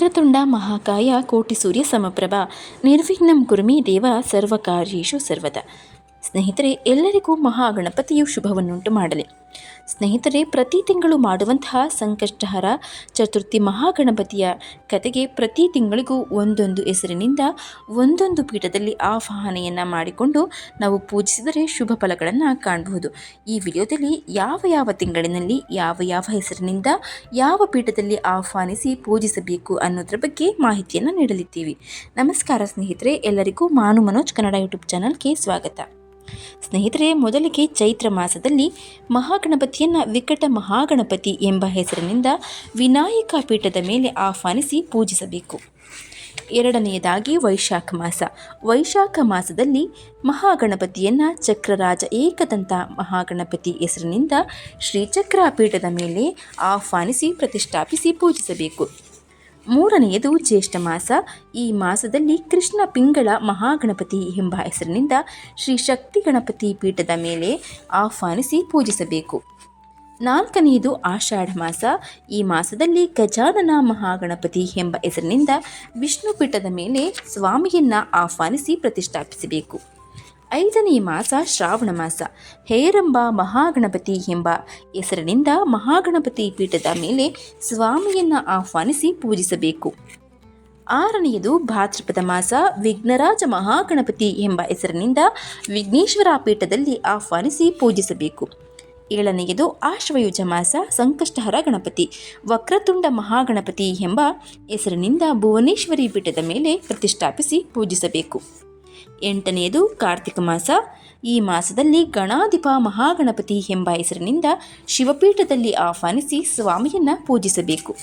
ವಕ್ರತುಂಡ ಮಹಾಕಾಯ ಕೋಟಿ ಸೂರ್ಯ ಸಮಪ್ರಭ. ನಿರ್ವಿಘ್ನಂ ಕುರುಮಿ ದೇವ ಸರ್ವಕಾರ್ಯೇಷು ಸರ್ವದ. ಸ್ನೇಹಿತರೆ, ಎಲ್ಲರಿಗೂ ಮಹಾಗಣಪತಿಯು ಶುಭವನ್ನುಂಟು ಮಾಡಲಿ. ಸ್ನೇಹಿತರೆ, ಪ್ರತಿ ತಿಂಗಳು ಮಾಡುವಂತಹ ಸಂಕಷ್ಟಹರ ಚತುರ್ಥಿ ಮಹಾಗಣಪತಿಯ ಕತೆಗೆ ಪ್ರತಿ ತಿಂಗಳಿಗೂ ಒಂದೊಂದು ಹೆಸರಿನಿಂದ ಒಂದೊಂದು ಪೀಠದಲ್ಲಿ ಆವಾಹನೆಯನ್ನು ಮಾಡಿಕೊಂಡು ನಾವು ಪೂಜಿಸಿದರೆ ಶುಭ ಫಲಗಳನ್ನು ಕಾಣಬಹುದು. ಈ ವಿಡಿಯೋದಲ್ಲಿ ಯಾವ ಯಾವ ತಿಂಗಳಿನಲ್ಲಿ, ಯಾವ ಯಾವ ಹೆಸರಿನಿಂದ, ಯಾವ ಪೀಠದಲ್ಲಿ ಆಹ್ವಾನಿಸಿ ಪೂಜಿಸಬೇಕು ಅನ್ನೋದ್ರ ಬಗ್ಗೆ ಮಾಹಿತಿಯನ್ನು ನೀಡಲಿದ್ದೀವಿ. ನಮಸ್ಕಾರ ಸ್ನೇಹಿತರೆ, ಎಲ್ಲರಿಗೂ ಮಾನು ಮನೋಜ್ ಕನ್ನಡ ಯೂಟ್ಯೂಬ್ ಚಾನಲ್ಗೆ ಸ್ವಾಗತ. ಸ್ನೇಹಿತರೆ, ಮೊದಲಿಗೆ ಚೈತ್ರ ಮಾಸದಲ್ಲಿ ಮಹಾಗಣಪತಿಯನ್ನು ವಿಕಟ ಮಹಾಗಣಪತಿ ಎಂಬ ಹೆಸರಿನಿಂದ ವಿನಾಯಕ ಪೀಠದ ಮೇಲೆ ಆಹ್ವಾನಿಸಿ ಪೂಜಿಸಬೇಕು. ಎರಡನೆಯದಾಗಿ ವೈಶಾಖ ಮಾಸ. ವೈಶಾಖ ಮಾಸದಲ್ಲಿ ಮಹಾಗಣಪತಿಯನ್ನು ಚಕ್ರರಾಜ ಏಕದಂತ ಮಹಾಗಣಪತಿ ಹೆಸರಿನಿಂದ ಶ್ರೀಚಕ್ರ ಪೀಠದ ಮೇಲೆ ಆಹ್ವಾನಿಸಿ ಪ್ರತಿಷ್ಠಾಪಿಸಿ ಪೂಜಿಸಬೇಕು. ಮೂರನೆಯದು ಜ್ಯೇಷ್ಠ ಮಾಸ. ಈ ಮಾಸದಲ್ಲಿ ಕೃಷ್ಣ ಪಿಂಗಳ ಮಹಾಗಣಪತಿ ಎಂಬ ಹೆಸರಿನಿಂದ ಶ್ರೀ ಶಕ್ತಿ ಗಣಪತಿ ಪೀಠದ ಮೇಲೆ ಆಹ್ವಾನಿಸಿ ಪೂಜಿಸಬೇಕು. ನಾಲ್ಕನೆಯದು ಆಷಾಢ ಮಾಸ. ಈ ಮಾಸದಲ್ಲಿ ಗಜಾನನ ಮಹಾಗಣಪತಿ ಎಂಬ ಹೆಸರಿನಿಂದ ವಿಷ್ಣು ಪೀಠದ ಮೇಲೆ ಸ್ವಾಮಿಯನ್ನು ಆಹ್ವಾನಿಸಿ ಪ್ರತಿಷ್ಠಾಪಿಸಬೇಕು. ಐದನೇ ಮಾಸ ಶ್ರಾವಣ ಮಾಸ. ಹೇರಂಬ ಮಹಾಗಣಪತಿ ಎಂಬ ಹೆಸರಿನಿಂದ ಮಹಾಗಣಪತಿ ಪೀಠದ ಮೇಲೆ ಸ್ವಾಮಿಯನ್ನು ಆಹ್ವಾನಿಸಿ ಪೂಜಿಸಬೇಕು. ಆರನೆಯದು ಭಾದ್ರಪದ ಮಾಸ ವಿಘ್ನರಾಜ ಮಹಾಗಣಪತಿ ಎಂಬ ಹೆಸರಿನಿಂದ ವಿಘ್ನೇಶ್ವರ ಪೀಠದಲ್ಲಿ ಆಹ್ವಾನಿಸಿ ಪೂಜಿಸಬೇಕು. ಏಳನೆಯದು ಆಶ್ವಯುಜ ಮಾಸ ಸಂಕಷ್ಟಹರ ಗಣಪತಿ ವಕ್ರತುಂಡ ಮಹಾಗಣಪತಿ ಎಂಬ ಹೆಸರಿನಿಂದ ಭುವನೇಶ್ವರಿ ಪೀಠದ ಮೇಲೆ ಪ್ರತಿಷ್ಠಾಪಿಸಿ ಪೂಜಿಸಬೇಕು. ಎಂಟನೆಯದು ಕಾರ್ತಿಕ ಮಾಸ. ಈ ಮಾಸದಲ್ಲಿ ಗಣಾಧಿಪ ಮಹಾಗಣಪತಿ ಎಂಬ ಹೆಸರಿನಿಂದ ಶಿವಪೀಠದಲ್ಲಿ ಆಹ್ವಾನಿಸಿ ಸ್ವಾಮಿಯನ್ನು ಪೂಜಿಸಬೇಕು.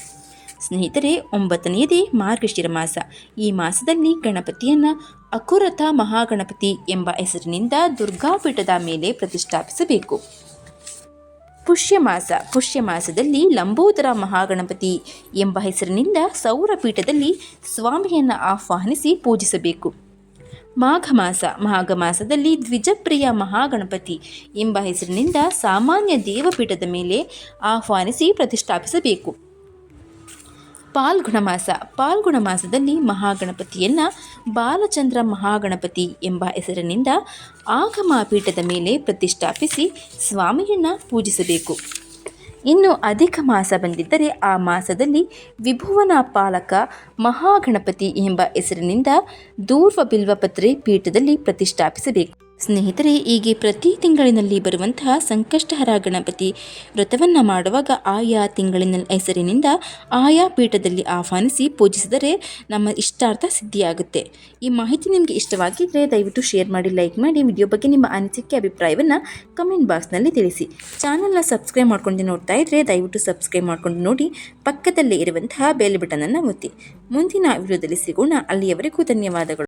ಸ್ನೇಹಿತರೆ, ಒಂಬತ್ತನೆಯದೇ ಮಾರ್ಗಶಿರ ಮಾಸ. ಈ ಮಾಸದಲ್ಲಿ ಗಣಪತಿಯನ್ನು ಅಕುರಥ ಮಹಾಗಣಪತಿ ಎಂಬ ಹೆಸರಿನಿಂದ ದುರ್ಗಾಪೀಠದ ಮೇಲೆ ಪ್ರತಿಷ್ಠಾಪಿಸಬೇಕು. ಪುಷ್ಯ ಮಾಸ ಪುಷ್ಯ ಮಾಸದಲ್ಲಿ ಲಂಬೋದರ ಮಹಾಗಣಪತಿ ಎಂಬ ಹೆಸರಿನಿಂದ ಸೌರಪೀಠದಲ್ಲಿ ಸ್ವಾಮಿಯನ್ನು ಆಹ್ವಾನಿಸಿ ಪೂಜಿಸಬೇಕು. ಮಾಘ ಮಾಸ ಮಾಘ ಮಾಸದಲ್ಲಿ ದ್ವಿಜಪ್ರಿಯ ಮಹಾಗಣಪತಿ ಎಂಬ ಹೆಸರಿನಿಂದ ಸಾಮಾನ್ಯ ದೇವಪೀಠದ ಮೇಲೆ ಆಹ್ವಾನಿಸಿ ಪ್ರತಿಷ್ಠಾಪಿಸಬೇಕು. ಪಾಲ್ಗುಣ ಮಾಸ ಪಾಲ್ಗುಣ ಮಾಸದಲ್ಲಿ ಮಹಾಗಣಪತಿಯನ್ನು ಬಾಲಚಂದ್ರ ಮಹಾಗಣಪತಿ ಎಂಬ ಹೆಸರಿನಿಂದ ಆಗಮ ಪೀಠದ ಮೇಲೆ ಪ್ರತಿಷ್ಠಾಪಿಸಿ ಸ್ವಾಮಿಯನ್ನು ಪೂಜಿಸಬೇಕು. ಇನ್ನು ಅಧಿಕ ಮಾಸ ಬಂದಿದ್ದರೆ ಆ ಮಾಸದಲ್ಲಿ ವಿಭುವನ ಪಾಲಕ ಮಹಾಗಣಪತಿ ಎಂಬ ಹೆಸರಿನಿಂದ ದೂರ್ವ ಬಿಲ್ವಪತ್ರೆ ಪೀಠದಲ್ಲಿ ಪ್ರತಿಷ್ಠಾಪಿಸಬೇಕು. ಸ್ನೇಹಿತರೆ, ಹೀಗೆ ಪ್ರತಿ ತಿಂಗಳಿನಲ್ಲಿ ಬರುವಂತಹ ಸಂಕಷ್ಟಹರ ಗಣಪತಿ ವ್ರತವನ್ನು ಮಾಡುವಾಗ ಆಯಾ ತಿಂಗಳಿನ ಹೆಸರಿನಿಂದ ಆಯಾ ಪೀಠದಲ್ಲಿ ಆಹ್ವಾನಿಸಿ ಪೂಜಿಸಿದರೆ ನಮ್ಮ ಇಷ್ಟಾರ್ಥ ಸಿದ್ಧಿಯಾಗುತ್ತೆ. ಈ ಮಾಹಿತಿ ನಿಮಗೆ ಇಷ್ಟವಾಗಿದ್ದರೆ ದಯವಿಟ್ಟು ಶೇರ್ ಮಾಡಿ, ಲೈಕ್ ಮಾಡಿ, ವಿಡಿಯೋ ಬಗ್ಗೆ ನಿಮ್ಮ ಅನಿಸಿಕೆ, ಅಭಿಪ್ರಾಯವನ್ನು ಕಮೆಂಟ್ ಬಾಕ್ಸ್ನಲ್ಲಿ ತಿಳಿಸಿ. ಚಾನಲ್ನ ಸಬ್ಸ್ಕ್ರೈಬ್ ಮಾಡ್ಕೊಂಡು ನೋಡ್ತಾ ಇದ್ದರೆ ದಯವಿಟ್ಟು ಸಬ್ಸ್ಕ್ರೈಬ್ ಮಾಡ್ಕೊಂಡು ನೋಡಿ, ಪಕ್ಕದಲ್ಲೇ ಇರುವಂತಹ ಬೆಲ್ ಬಟನನ್ನು ಒತ್ತಿ. ಮುಂದಿನ ವಿಡಿಯೋದಲ್ಲಿ ಸಿಗೋಣ. ಅಲ್ಲಿಯವರೆಗೂ ಧನ್ಯವಾದಗಳು.